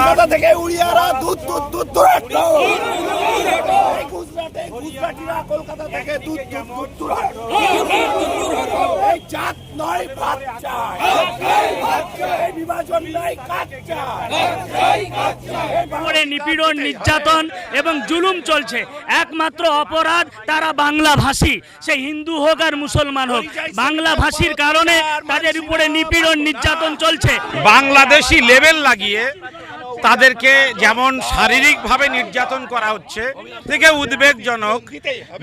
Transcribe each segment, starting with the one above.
কলকাতা থেকে উড়িয়ারা দুধ দুধ দুধ দূরাট্ট এই গুজরাটে গুজরাটিরা কলকাতা থেকে দুধ দুধ দুধ দূরাট্ট এই জাত নয় ভাত চায় এই বিভাজন নয় কাজ চায় নিপীড়ন নির্যাতন এবং জুলুম চলছে। একমাত্র অপরাধ তারা বাংলা ভাষী সে হিন্দু হোক আর মুসলমান হোক বাংলা ভাষীর কারণে তাদের উপরে নিপীড়ন নির্যাতন চলছে। বাংলাদেশি লেভেল লাগিয়ে তাদেরকে যেমন শারীরিকভাবে নির্যাতন করা হচ্ছে, থেকে উদ্বেগজনক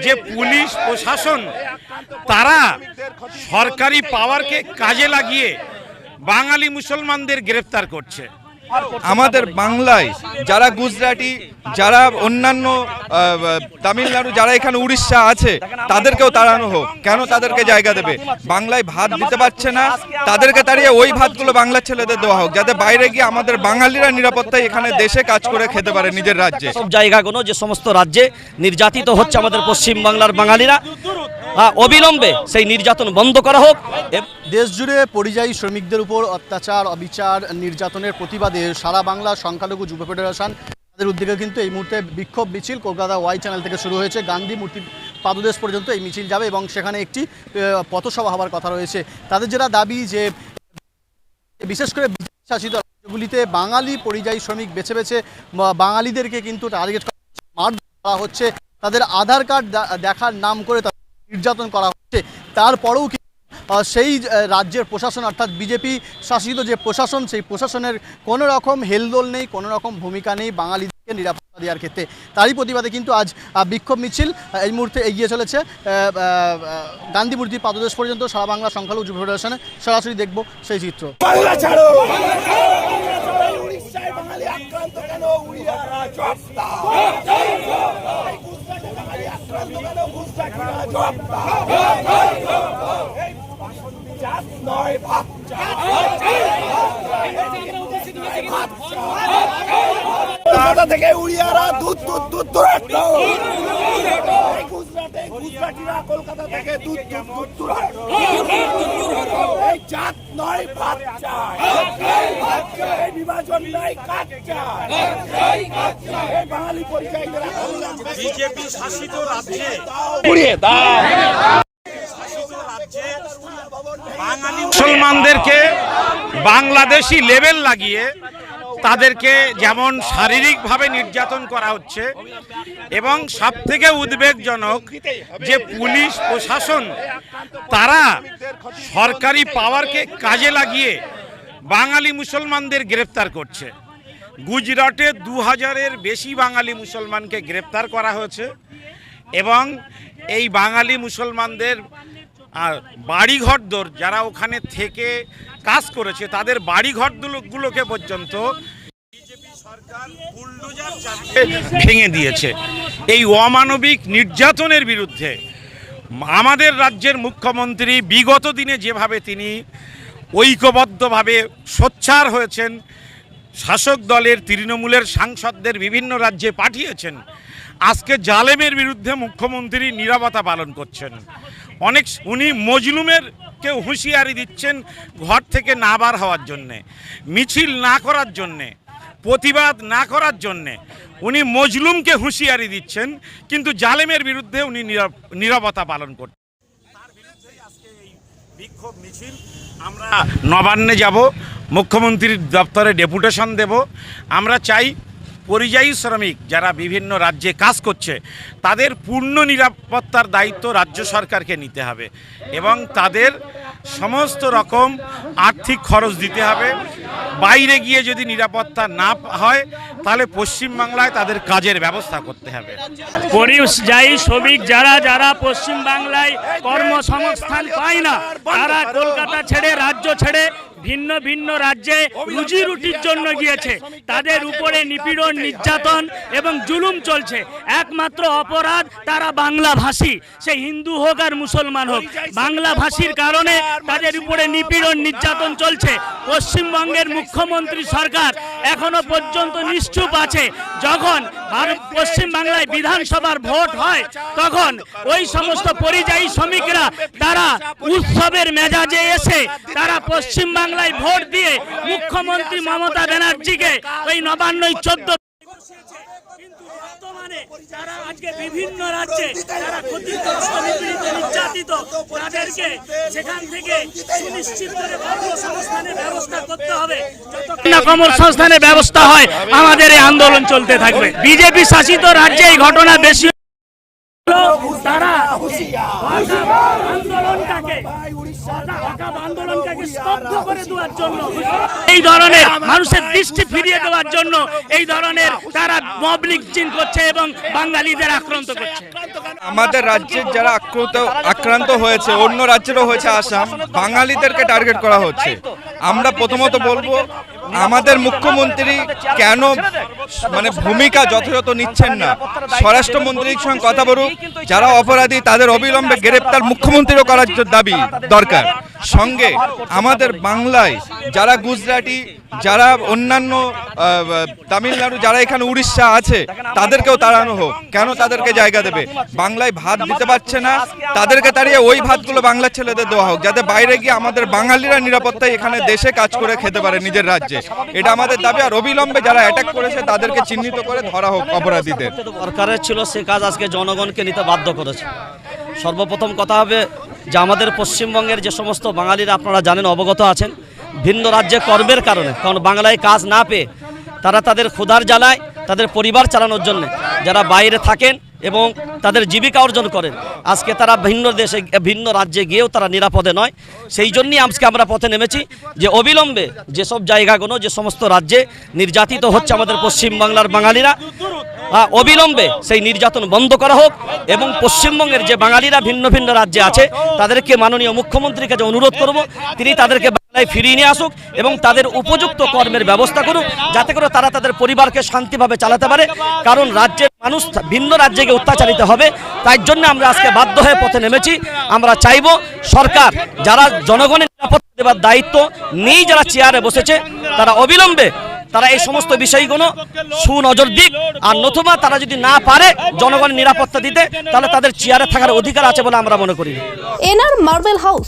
যে পুলিশ, প্রশাসন, তারা সরকারি পাওয়ারকে কাজে লাগিয়ে বাঙালি মুসলমানদের গ্রেফতার করছে। আমাদের বাংলায় যারা গুজরাটি, যারা অন্যান্য তামিলনাড়ু, যারা এখানে উড়িষ্যা আছে, তাদেরকেও তাড়ানো হোক। কেন তাদেরকে জায়গা দেবে? বাংলায় ভাত দিতে পারছে না। তাদেরকে তাড়িয়ে ওই ভাতগুলো বাংলার ছেলেদের দেওয়া হোক, যাতে বাইরে গিয়ে আমাদের বাঙালিরা নিরাপত্তায় এখানে দেশে কাজ করে খেতে পারে নিজের রাজ্যে। সব জায়গাগুলো, যে সমস্ত রাজ্যে নির্যাতিত হচ্ছে আমাদের পশ্চিম বাংলার বাঙালিরা অবিলম্বে সেই নির্যাতন বন্ধ করা হোক। দেশ জুড়ে পরিযায়ী শ্রমিকদের উপর অত্যাচার, অবিচার, নির্যাতনের প্রতিবাদে সারা বাংলা সংখ্যালঘু যুব ফেডারেশন তাদের উদ্যোগে কিন্তু এই মুহূর্তে বিক্ষোভ মিছিল কলকাতা ওয়াই চ্যানেল থেকে শুরু হয়েছে। গান্ধী মূর্তি পাদদেশ পর্যন্ত এই মিছিল যাবে এবং সেখানে একটি পথসভা হওয়ার কথা রয়েছে। তাদের যেটা দাবি যে, বিশেষ করে শাসিত রাজ্যগুলিতে বাঙালি পরিযায়ী শ্রমিক বেছে বেছে বাঙালিদেরকে কিন্তু টার্গেট করা হচ্ছে তাদের আধার কার্ড দেখার নাম করে নির্যাতন করা হচ্ছে। তারপরেও সেই রাজ্যের প্রশাসন অর্থাৎ বিজেপি শাসিত যে প্রশাসন সেই প্রশাসনের কোনো রকম হেলদোল নেই কোনো রকম ভূমিকা নেই বাঙালিদেরকে নিরাপত্তা দেওয়ার ক্ষেত্রে। তারই প্রতিবাদে কিন্তু আজ বিক্ষোভ মিছিল এই মুহূর্তে এগিয়ে চলেছে। গান্ধী মূর্তি পাদদেশ পর্যন্ত সারা বাংলা সংখ্যালঘু যুব ফেডারেশনে সরাসরি দেখব সেই চিত্র। বাংলা ছাড়ো! বাঙালি আক্রান্ত কেন? থেকে উড়িয়ারা দুধ দুধ দুধ কলকাতা থেকে দুধ দুধ দুধ দূরাট্ট এই জাত নয় ভাত চায়। এই বিভাজন নয় কাজ চায়। এই বাঙালি পরিচয়দের বিজেপি শাসিত রাজ্যে পুড়িয়ে দাও। বাঙালি মুসলমানদেরকে বাংলাদেশি লেভেল লাগিয়ে তাদেরকে যেমন শারীরিকভাবে নির্যাতন করা হচ্ছে, এবং সব থেকে উদ্বেগজনক যে পুলিশ প্রশাসন, তারা সরকারি পাওয়ারকে কাজে লাগিয়ে বাঙালি মুসলমানদের গ্রেফতার করছে। গুজরাটে দু হাজারের বেশি বাঙালি মুসলমানকে গ্রেপ্তার করা হয়েছে, এবং এই বাঙালি মুসলমানদের আর বাড়িঘর দোর যারা ওখানে থেকে কাজ করেছে তাদের বাড়িঘর গুলোকে পর্যন্ত বিজেপি সরকার ভেঙে দিয়েছে। এই অমানবিক নির্যাতনের বিরুদ্ধে আমাদের রাজ্যের মুখ্যমন্ত্রী বিগত দিনে যেভাবে তিনি ঐক্যবদ্ধভাবে সোচ্চার হয়েছেন শাসক দলের তৃণমূলের সাংসদদের বিভিন্ন রাজ্যে পাঠিয়েছেন আজকে জালেমের বিরুদ্ধে মুখ্যমন্ত্রী নিরাপত্তা পালন করছেন। অনেক উনি মজলুমের কেউ হুঁশিয়ারি দিচ্ছেন ঘর থেকে না বার হওয়ার জন্যে মিছিল না করার জন্যে প্রতিবাদ না করার জন্যে উনি মজলুমকে হুঁশিয়ারি দিচ্ছেন কিন্তু জালেমের বিরুদ্ধে উনি নীরব- নীরবতা পালন করছেন তার বিরুদ্ধেই আজকে বিক্ষোভ মিছিল। আমরা নবান্নে যাব মুখ্যমন্ত্রীর দপ্তরে ডেপুটেশন দেব। আমরা চাই পরিযায়ী শ্রমিক যারা বিভিন্ন রাজ্যে কাজ করছে, তাদের পূর্ণ নিরাপত্তার দায়িত্ব রাজ্য সরকারকে নিতে হবে এবং তাদের সমস্ত রকম আর্থিক খরচ দিতে হবে। বাইরে গিয়ে যদি নিরাপত্তা না হয়, তাহলে পশ্চিমবাংলায় তাদের কাজের ব্যবস্থা করতে হবে। পরিযায়ী শ্রমিক যারা যারা পশ্চিম বাংলায় কর্মসংস্থান পায় না, তারা কলকাতা ছেড়ে, রাজ্য ছেড়ে ভিন্ন ভিন্ন রাজ্যে রুজি রুটির জন্য গিয়েছে। তাদের উপরে নিপীড়ন, নির্যাতন এবং জুলুম চলছে। একমাত্র অপরাধ তারা বাংলা ভাষী সে হিন্দু হোক আর মুসলমান হোক। বাংলা ভাষীর কারণে তাদের উপরে নিপীড়ন, নির্যাতন চলছে। পশ্চিমবঙ্গের মুখ্যমন্ত্রী সরকার এখনও পর্যন্ত নিশ্চুপ আছে। যখন পশ্চিম বাংলায় বিধানসভার ভোট হয়, তখন ওই সমস্ত পরিযায়ী শ্রমিকরা তারা উৎসবের মেজাজে এসে তারা পশ্চিম বাংলায় ভোট দিয়ে মুখ্যমন্ত্রী মমতা ব্যানার্জিকে ওই নবান্নই চোদ্দ বর্তমানে যারা আজকে বিভিন্ন রাজ্যে যারা ক্ষতিগ্রস্ত তাদেরকে সেখান থেকে সুনিশ্চিত করে কর্মসংস্থানের ব্যবস্থা করতে হবে। কর্মসংস্থানের ব্যবস্থা হয় আমাদের এই আন্দোলন চলতে থাকবে। বিজেপি শাসিত রাজ্যে এই ঘটনা বেশি তারা আন্দোলনটাকে আন্দোলনটাকে স্তব্ধ করে দেওয়ার জন্য এই ধরনের মানুষের দৃষ্টি ফিরিয়ে দেওয়ার জন্য এই ধরনের তারা মব লিঞ্চিং করছে এবং বাঙালিদের আক্রান্ত করছে। আমাদের রাজ্যের যারা আক্রান্ত আক্রান্ত হয়েছে অন্য রাজ্যেরও হয়েছে আসাম বাঙালিদেরকে টার্গেট করা হচ্ছে। আমরা প্রথমত বলব আমাদের মুখ্যমন্ত্রী কেন মানে ভূমিকা যথাযথ নিচ্ছেন না? স্বরাষ্ট্রমন্ত্রীর সঙ্গে কথা বলুক যারা অপরাধী তাদের অবিলম্বে গ্রেপ্তার মুখ্যমন্ত্রীরও করার দাবি দরকার। সঙ্গে আমাদের বাংলায় যারা গুজরাটি, যারা অন্যান্য তামিলনাড়ু, যারা এখানে উড়িষ্যা আছে, তাদেরকেও তাড়ানো হোক। কেন তাদেরকে জায়গা দেবে? বাংলায় ভাত দিতে পারছে না। তাদেরকে তাড়িয়ে ওই ভাতগুলো বাংলার ছেলেদের দেওয়া হোক, যাতে বাইরে গিয়ে আমাদের বাঙালিরা নিরাপত্তায় এখানে দেশে কাজ করে খেতে পারে নিজের রাজ্যে। এটা আমাদের দাবি, আর অবিলম্বে যারা অ্যাটাক করেছে, তাদেরকে চিহ্নিত করে ধরা হোক অপরাধীদের। দরকারের ছিল সে কাজ আজকে জনগণকে নিতে বাধ্য করেছে। সর্বপ্রথম কথা হবে যে আমাদের পশ্চিমবঙ্গের যে সমস্ত বাঙালিরা আপনারা জানেন, অবগত আছেন, ভিন্ন রাজ্যে কর্মের কারণে, কারণ বাংলায় কাজ না পেয়ে তারা তাদের ক্ষুধার জ্বালায় তাদের পরিবার চালানোর জন্য। যারা বাইরে থাকেন এবং তাদের জীবিকা অর্জন করেন। আজকে তারা ভিন্ন দেশে, ভিন্ন রাজ্যে গিয়েও তারা নিরাপদে নয়। সেই জন্যই আজকে আমরা পথে নেমেছি যে অবিলম্বে যেসব জায়গাগুলো, যে সমস্ত রাজ্যে নির্যাতিত হচ্ছে আমাদের পশ্চিমবাংলার বাঙালিরা অবিলম্বে সেই নির্যাতন বন্ধ করা হোক এবং পশ্চিমবঙ্গের যে বাঙালিরা ভিন্ন ভিন্ন রাজ্যে আছে, তাদেরকে মাননীয় মুখ্যমন্ত্রীর কাছে অনুরোধ করব, তিনি তাদেরকে ফিরিয়ে নিয়ে আসুক এবং তাদের উপযুক্ত কর্মের ব্যবস্থা করুক, যাতে করে তারা তাদের পরিবারকে শান্তিভাবে চালাতে পারে। কারণ রাজ্যের মানুষ ভিন্ন রাজ্যে গিয়ে অত্যাচারিত হবে, তাই জন্য আমরা আজকে বাধ্য হয়ে পথে নেমেছি। আমরা চাইব সরকার, যারা জনগণের নিরাপত্তা দেওয়ার দায়িত্ব নেই যারা চেয়ারে বসেছে, তারা অবিলম্বে তারা এই সমস্ত বিষয়গুলো সুনজর দিক। আর নতুবা তারা যদি না পারে জনগণের নিরাপত্তা দিতে, তাহলে তাদের চেয়ারে থাকার অধিকার আছে বলে আমরা মনে করি। এনআর মার্বেল হাউস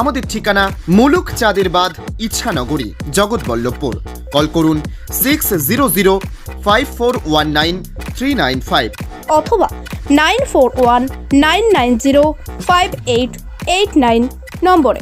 আমাদের ঠিকানা মুলুক চাঁদের বাদ ইচ্ছানগরী, জগৎবল্লভপুর। কল করুন six zero zero five four one nine three nine five অথবা nine four one nine nine zero five eight eight nine নম্বরে।